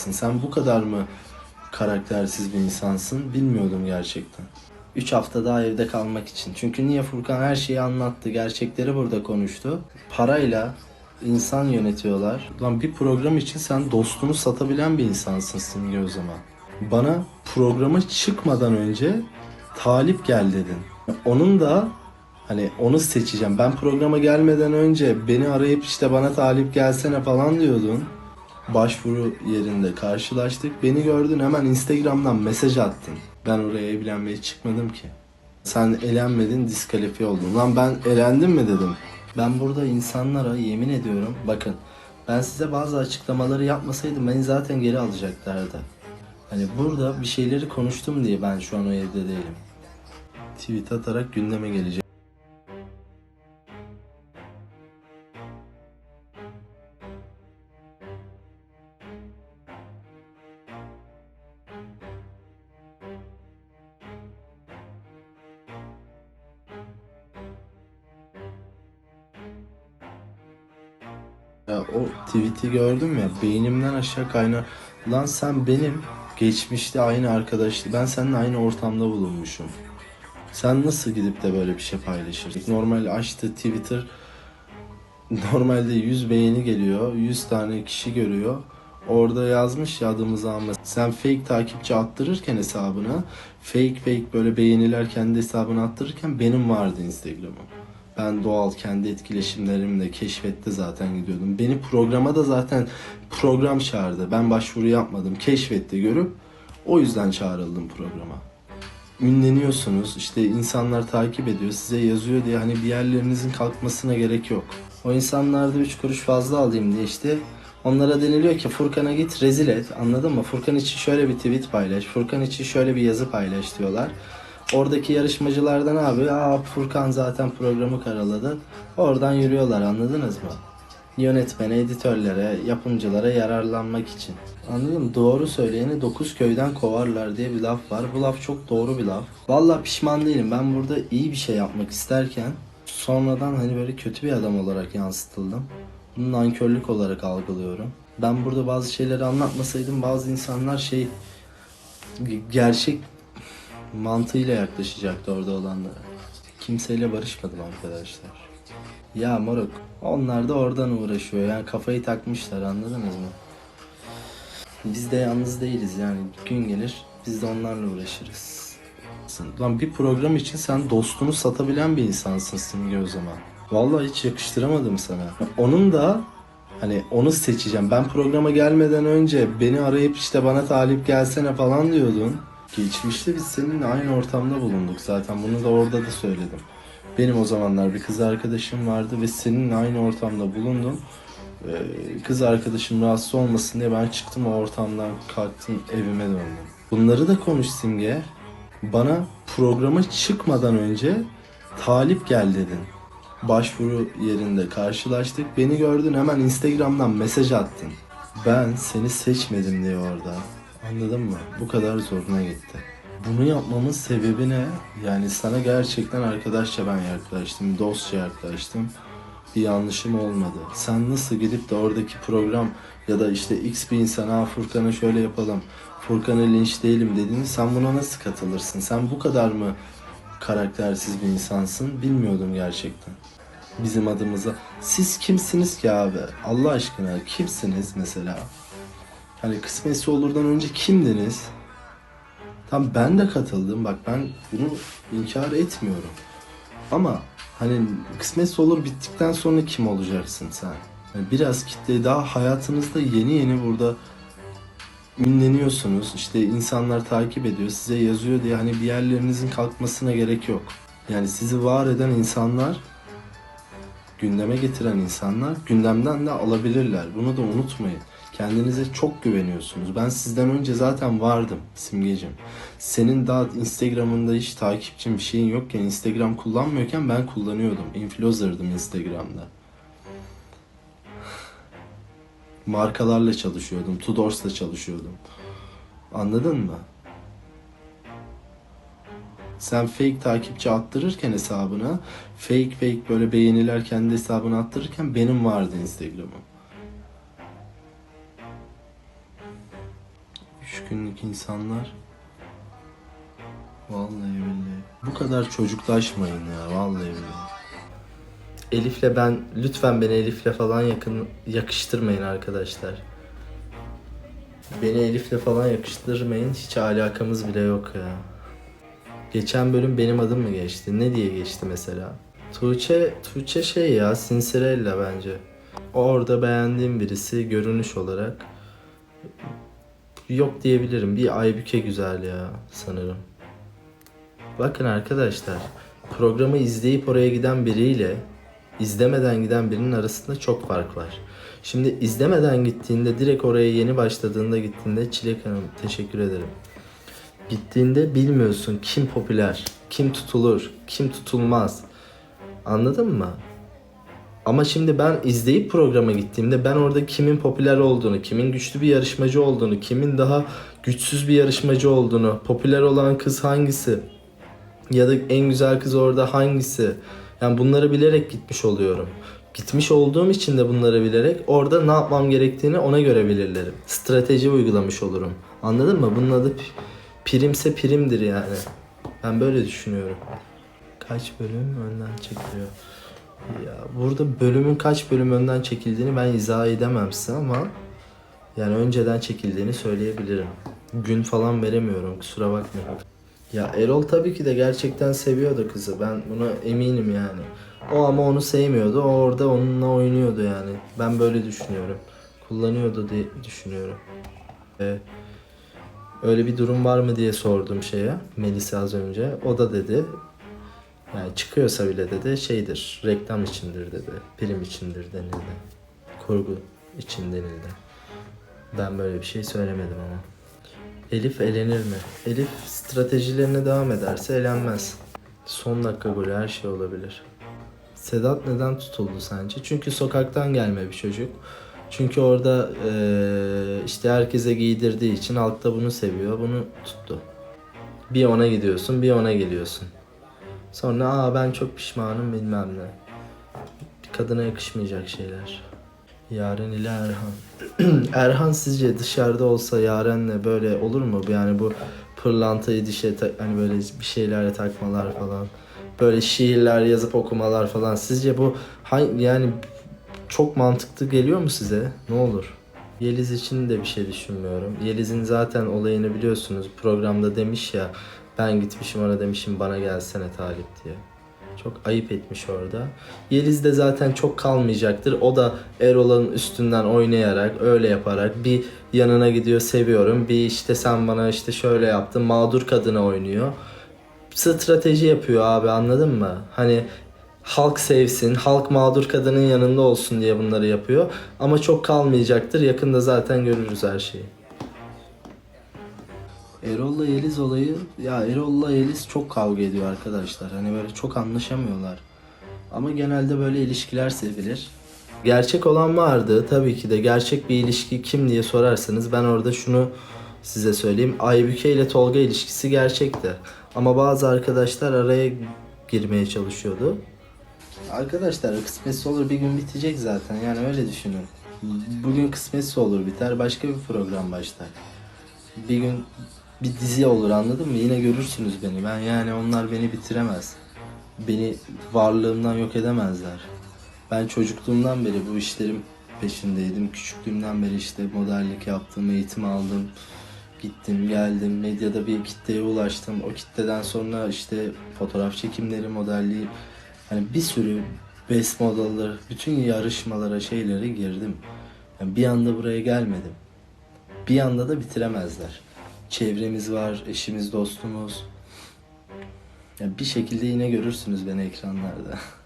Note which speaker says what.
Speaker 1: Sen bu kadar mı karaktersiz bir insansın bilmiyordum gerçekten. 3 hafta daha evde kalmak için. Çünkü niye Furkan her şeyi anlattı, gerçekleri burada konuştu. Parayla insan yönetiyorlar. Lan bir program için sen dostunu satabilen bir insansın Simge o zaman. Bana programa çıkmadan önce talip gel dedin. Onun da hani onu seçeceğim. Ben programa gelmeden önce beni arayıp işte bana talip gelsene falan diyordun. Başvuru yerinde karşılaştık. Beni gördün hemen Instagram'dan mesaj attın. Ben oraya evlenmeye çıkmadım ki. Sen elenmedin diskalifiye oldun. Lan ben elendim mi dedim. Ben burada insanlara yemin ediyorum bakın ben size bazı açıklamaları yapmasaydım beni zaten geri alacaklardı. Hani burada bir şeyleri konuştum diye ben şu an o evde değilim. Tweet atarak gündeme gelecek. Ya o tweet'i gördüm ya beynimden aşağı kaynar. Lan sen benim geçmişte aynı arkadaştı. Ben seninle aynı ortamda bulunmuşum. Sen nasıl gidip de böyle bir şey paylaşırsın? Normal açtı Twitter normalde 100 beğeni geliyor. 100 tane kişi görüyor. Orada yazmış ya adımızı ama sen fake takipçi attırırken hesabına fake fake böyle beğeniler kendi hesabına attırırken benim vardı Instagram'ım. Ben doğal kendi etkileşimlerimle keşfette zaten gidiyordum. Beni programa da zaten program çağırdı. Ben başvuru yapmadım. Keşfette görüp o yüzden çağrıldım programa. Ünleniyorsunuz. işte insanlar takip ediyor. Size yazıyor diye hani bir yerlerinizin kalkmasına gerek yok. O insanlarda 3 kuruş fazla alayım diye işte onlara deniliyor ki Furkan'a git rezil et. Anladın mı? Furkan için şöyle bir tweet paylaş. Furkan için şöyle bir yazı paylaş diyorlar. Oradaki yarışmacılardan abi aa Furkan zaten programı karaladı. Oradan yürüyorlar anladınız mı? Yönetmene, editörlere, yapımcılara yararlanmak için. Anladın mı? Doğru söyleyeni dokuz köyden kovarlar diye bir laf var. Bu laf çok doğru bir laf. Vallahi pişman değilim. Ben burada iyi bir şey yapmak isterken sonradan hani böyle kötü bir adam olarak yansıtıldım. Bunu nankörlük olarak algılıyorum. Ben burada bazı şeyleri anlatmasaydım bazı insanlar şey gerçek mantığıyla yaklaşacaktı orada olanlara. Kimseyle barışmadım arkadaşlar. Ya moruk onlar da oradan uğraşıyor yani kafayı takmışlar anladınız mı? Biz de yalnız değiliz yani gün gelir biz de onlarla uğraşırız. Lan bir program için sen dostunu satabilen bir insansın Simge o zaman. Vallahi hiç yakıştıramadım sana. Onun da hani onu seçeceğim. Ben programa gelmeden önce beni arayıp işte bana talip gelsene falan diyordun. Geçmişte biz seninle aynı ortamda bulunduk zaten. Bunu da orada da söyledim. Benim o zamanlar bir kız arkadaşım vardı ve seninle aynı ortamda bulundum. Ee, kız arkadaşım rahatsız olmasın diye ben çıktım o ortamdan kalktım evime döndüm. Bunları da konuş Simge. Bana programa çıkmadan önce talip gel dedin. Başvuru yerinde karşılaştık. Beni gördün hemen Instagram'dan mesaj attın. Ben seni seçmedim diye orada. Anladın mı? Bu kadar zoruna gitti. Bunu yapmamın sebebi ne? Yani sana gerçekten arkadaşça ben yaklaştım, dostça yaklaştım. Bir yanlışım olmadı. Sen nasıl gidip de oradaki program ya da işte X bir insana Furkan'a şöyle yapalım, Furkan'a linç değilim dediğini sen buna nasıl katılırsın? Sen bu kadar mı karaktersiz bir insansın bilmiyordum gerçekten. Bizim adımıza. Siz kimsiniz ki abi? Allah aşkına kimsiniz mesela? Hani kısmetse olurdan önce kimdiniz? Tam ben de katıldım. Bak ben bunu inkar etmiyorum. Ama hani kısmetse olur bittikten sonra kim olacaksın sen? Yani biraz kitle daha hayatınızda yeni yeni burada ünleniyorsunuz. İşte insanlar takip ediyor, size yazıyor diye hani bir yerlerinizin kalkmasına gerek yok. Yani sizi var eden insanlar, gündeme getiren insanlar gündemden de alabilirler. Bunu da unutmayın. Kendinize çok güveniyorsunuz. Ben sizden önce zaten vardım Simgecim. Senin daha Instagram'ında hiç takipçin bir şeyin yokken, Instagram kullanmıyorken ben kullanıyordum. Influencer'dım Instagram'da. Markalarla çalışıyordum. Tudors'la çalışıyordum. Anladın mı? Sen fake takipçi attırırken hesabına, fake fake böyle beğeniler kendi hesabına attırırken benim vardı Instagram'ım. Düşkünlük insanlar. Vallahi billahi. Bu kadar çocuklaşmayın ya vallahi billahi. Elif'le ben lütfen beni Elif'le falan yakın yakıştırmayın arkadaşlar. Beni Elif'le falan yakıştırmayın. Hiç alakamız bile yok ya. Geçen bölüm benim adım mı geçti? Ne diye geçti mesela? Tuğçe, Tuğçe şey ya Sincerella bence. Orada beğendiğim birisi görünüş olarak. Yok diyebilirim. Bir Aybüke güzel ya sanırım. Bakın arkadaşlar. Programı izleyip oraya giden biriyle izlemeden giden birinin arasında çok fark var. Şimdi izlemeden gittiğinde direkt oraya yeni başladığında gittiğinde Çilek Hanım teşekkür ederim. Gittiğinde bilmiyorsun kim popüler, kim tutulur, kim tutulmaz. Anladın mı? Ama şimdi ben izleyip programa gittiğimde ben orada kimin popüler olduğunu, kimin güçlü bir yarışmacı olduğunu, kimin daha güçsüz bir yarışmacı olduğunu, popüler olan kız hangisi ya da en güzel kız orada hangisi? Yani bunları bilerek gitmiş oluyorum. Gitmiş olduğum için de bunları bilerek orada ne yapmam gerektiğini ona göre belirlerim. Strateji uygulamış olurum. Anladın mı? Bunun adı primse primdir yani. Ben böyle düşünüyorum. Kaç bölüm önden çekiliyor? Ya burada bölümün kaç bölüm önden çekildiğini ben izah edemem size ama yani önceden çekildiğini söyleyebilirim. Gün falan veremiyorum kusura bakmayın. Ya Erol tabii ki de gerçekten seviyordu kızı. Ben buna eminim yani. O ama onu sevmiyordu. O orada onunla oynuyordu yani. Ben böyle düşünüyorum. Kullanıyordu diye düşünüyorum. Ee, öyle bir durum var mı diye sordum şeye. Melisa az önce. O da dedi. Yani çıkıyorsa bile dedi şeydir. Reklam içindir dedi. Prim içindir denildi. Kurgu için denildi. Ben böyle bir şey söylemedim ama. Elif elenir mi? Elif stratejilerine devam ederse elenmez. Son dakika golü her şey olabilir. Sedat neden tutuldu sence? Çünkü sokaktan gelme bir çocuk. Çünkü orada eee, işte herkese giydirdiği için halk da bunu seviyor. Bunu tuttu. Bir ona gidiyorsun, bir ona geliyorsun. Sonra aa ben çok pişmanım bilmem ne. Kadına yakışmayacak şeyler. Yaren ile Erhan. Erhan sizce dışarıda olsa Yaren'le böyle olur mu? Yani bu pırlantayı dişe hani böyle bir şeylerle takmalar falan. Böyle şiirler yazıp okumalar falan. Sizce bu yani çok mantıklı geliyor mu size? Ne olur? Yeliz için de bir şey düşünmüyorum. Yeliz'in zaten olayını biliyorsunuz. Programda demiş ya ben gitmişim ona demişim bana gelsene Talip diye. Çok ayıp etmiş orada. Yeliz de zaten çok kalmayacaktır. O da Erol'un üstünden oynayarak, öyle yaparak bir yanına gidiyor seviyorum. Bir işte sen bana işte şöyle yaptın mağdur kadına oynuyor. Strateji yapıyor abi anladın mı? Hani halk sevsin, halk mağdur kadının yanında olsun diye bunları yapıyor. Ama çok kalmayacaktır. Yakında zaten görürüz her şeyi. Erol'la Yeliz olayı ya Erol'la Yeliz çok kavga ediyor arkadaşlar. Hani böyle çok anlaşamıyorlar. Ama genelde böyle ilişkiler sevilir. Gerçek olan vardı. Tabii ki de gerçek bir ilişki kim diye sorarsanız ben orada şunu size söyleyeyim. Aybüke ile Tolga ilişkisi gerçekti. Ama bazı arkadaşlar araya girmeye çalışıyordu. Arkadaşlar kısmetse olur bir gün bitecek zaten. Yani öyle düşünün. Bugün kısmetse olur biter. Başka bir program başlar bir gün bir dizi olur anladın mı? Yine görürsünüz beni. Ben yani onlar beni bitiremez. Beni varlığımdan yok edemezler. Ben çocukluğumdan beri bu işlerin peşindeydim. Küçüklüğümden beri işte modellik yaptım, eğitim aldım. Gittim, geldim. Medyada bir kitleye ulaştım. O kitleden sonra işte fotoğraf çekimleri, modelliği hani bir sürü best model'lar, bütün yarışmalara, şeylere girdim. Yani bir anda buraya gelmedim bir anda da bitiremezler. Çevremiz var, eşimiz, dostumuz. Ya bir şekilde yine görürsünüz beni ekranlarda.